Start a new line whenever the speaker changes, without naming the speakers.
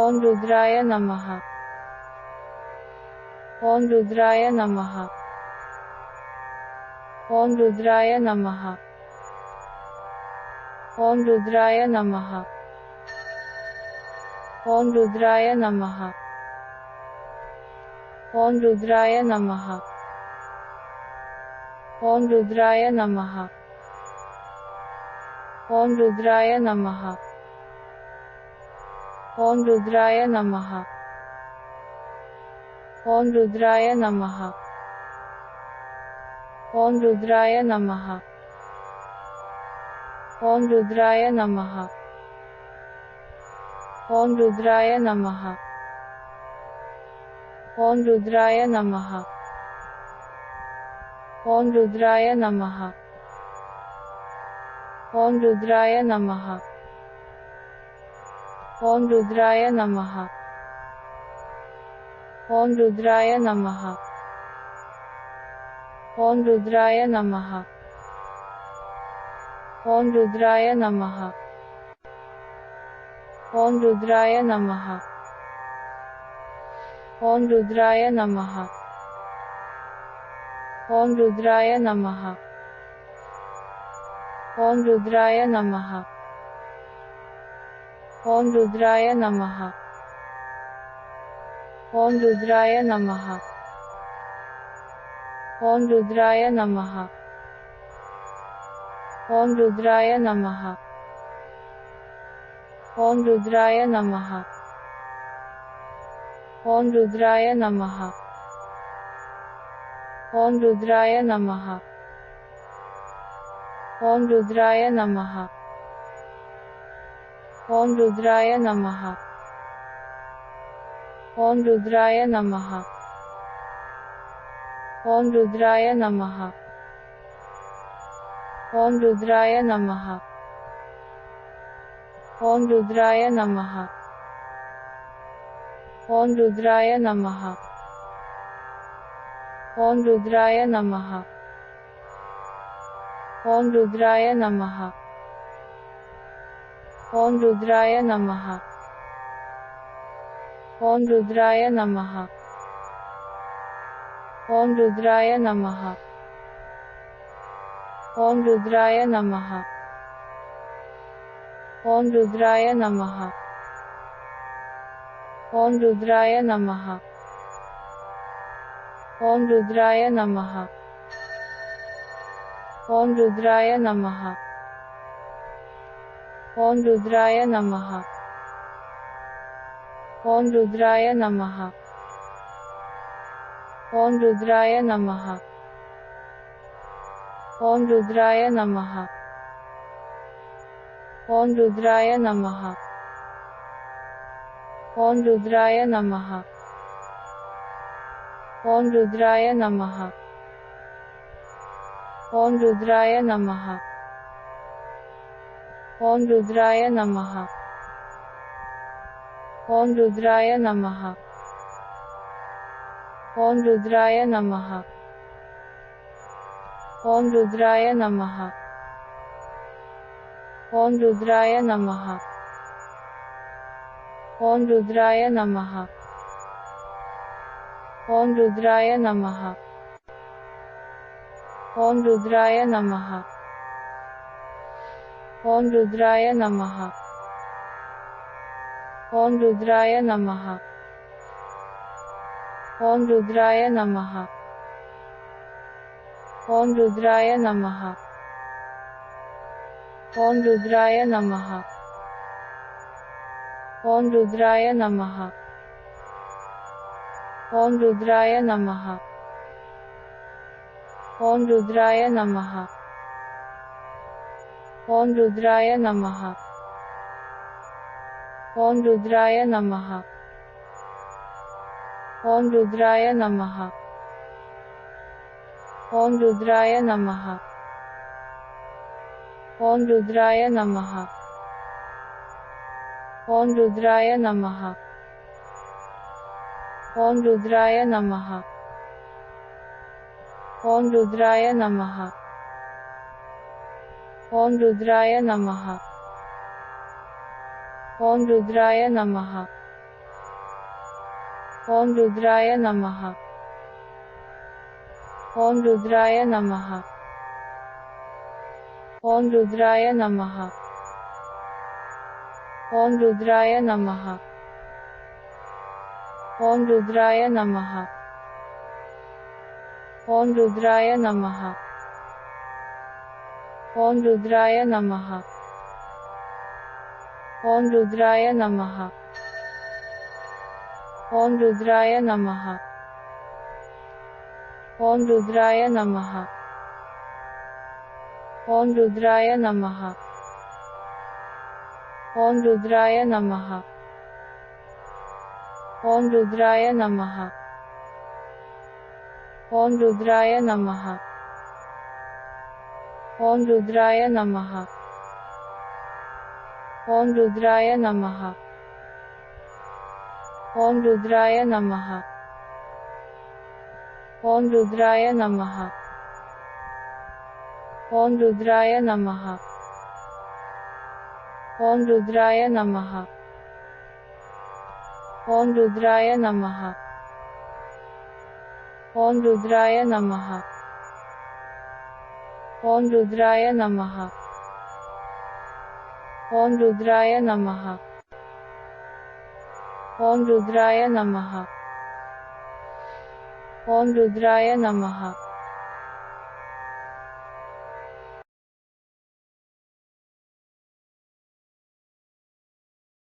ॐ रुद्राय नमः ॐ रुद्राय नमः ॐ रुद्राय नमः ॐ रुद्राय नमः ॐ रुद्राय नमः ॐ रुद्राय नमः ॐ रुद्राय नमः ॐ रुद्राय नमः ॐ रुद्राय नमः ॐ रुद्राय नमः ॐ रुद्राय नमः ॐ रुद्राय नमः ॐ रुद्राय नमः ॐ रुद्राय नमः ॐ रुद्राय नमः ॐ रुद्राय नमः ॐ रुद्राय नमः ॐ रुद्राय नमः ॐ रुद्राय नमः ॐ रुद्राय नमः ॐ रुद्राय नमः ॐ रुद्राय नमः ॐ रुद्राय नमः ॐ रुद्राय नमः ॐ रुद्राय नमः ॐ रुद्राय नमः ॐ रुद्राय नमः ॐ रुद्राय नमः ॐ रुद्राय नमः ॐ रुद्राय नमः ॐ रुद्राय नमः ॐ रुद्राय नमः ॐ रुद्राय नमः। ॐ रुद्राय नमः। ॐ रुद्राय नमः। ॐ रुद्राय नमः। ॐ रुद्राय नमः। ॐ रुद्राय नमः। ॐ रुद्राय नमः। ॐ रुद्राय नमः। ॐ रुद्राय नमः ॐ रुद्राय नमः ॐ रुद्राय नमः ॐ रुद्राय नमः ॐ रुद्राय नमः ॐ रुद्राय नमः ॐ रुद्राय नमः ॐ रुद्राय नमः ॐ रुद्राय नमः ॐ रुद्राय नमः ॐ रुद्राय नमः ॐ रुद्राय नमः ॐ रुद्राय नमः ॐ रुद्राय नमः ॐ रुद्राय नमः ॐ रुद्राय नमः ॐ रुद्राय नमः ॐ रुद्राय नमः ॐ रुद्राय नमः ॐ रुद्राय नमः ॐ रुद्राय नमः ॐ रुद्राय नमः ॐ रुद्राय नमः ॐ रुद्राय नमः ॐ रुद्राय नमः ॐ रुद्राय नमः ॐ रुद्राय नमः ॐ रुद्राय नमः ॐ रुद्राय नमः ॐ रुद्राय नमः ॐ रुद्राय नमः ॐ रुद्राय नमः ॐ रुद्राय नमः। ॐ रुद्राय नमः। ॐ रुद्राय नमः। ॐ रुद्राय नमः। ॐ रुद्राय नमः। ॐ रुद्राय नमः। ॐ रुद्राय नमः। ॐ रुद्राय नमः। ॐ रुद्राय नमः ॐ रुद्राय नमः ॐ रुद्राय नमः ॐ रुद्राय नमः ॐ रुद्राय नमः ॐ रुद्राय नमः ॐ रुद्राय नमः ॐ रुद्राय नमः ॐ रुद्राय नमः ॐ रुद्राय नमः ॐ रुद्राय नमः ॐ रुद्राय नमः ॐ रुद्राय नमः ॐ रुद्राय नमः ॐ रुद्राय नमः ॐ रुद्राय नमः ॐ रुद्राय नमः। ॐ रुद्राय नमः। ॐ रुद्राय नमः। ॐ रुद्राय नमः। ॐ रुद्राय नमः। ॐ रुद्राय नमः। ॐ रुद्राय नमः। ॐ रुद्राय नमः। ॐ रुद्राय नमः ओम रुद्राय नमः ओम रुद्राय नमः ओम रुद्राय नमः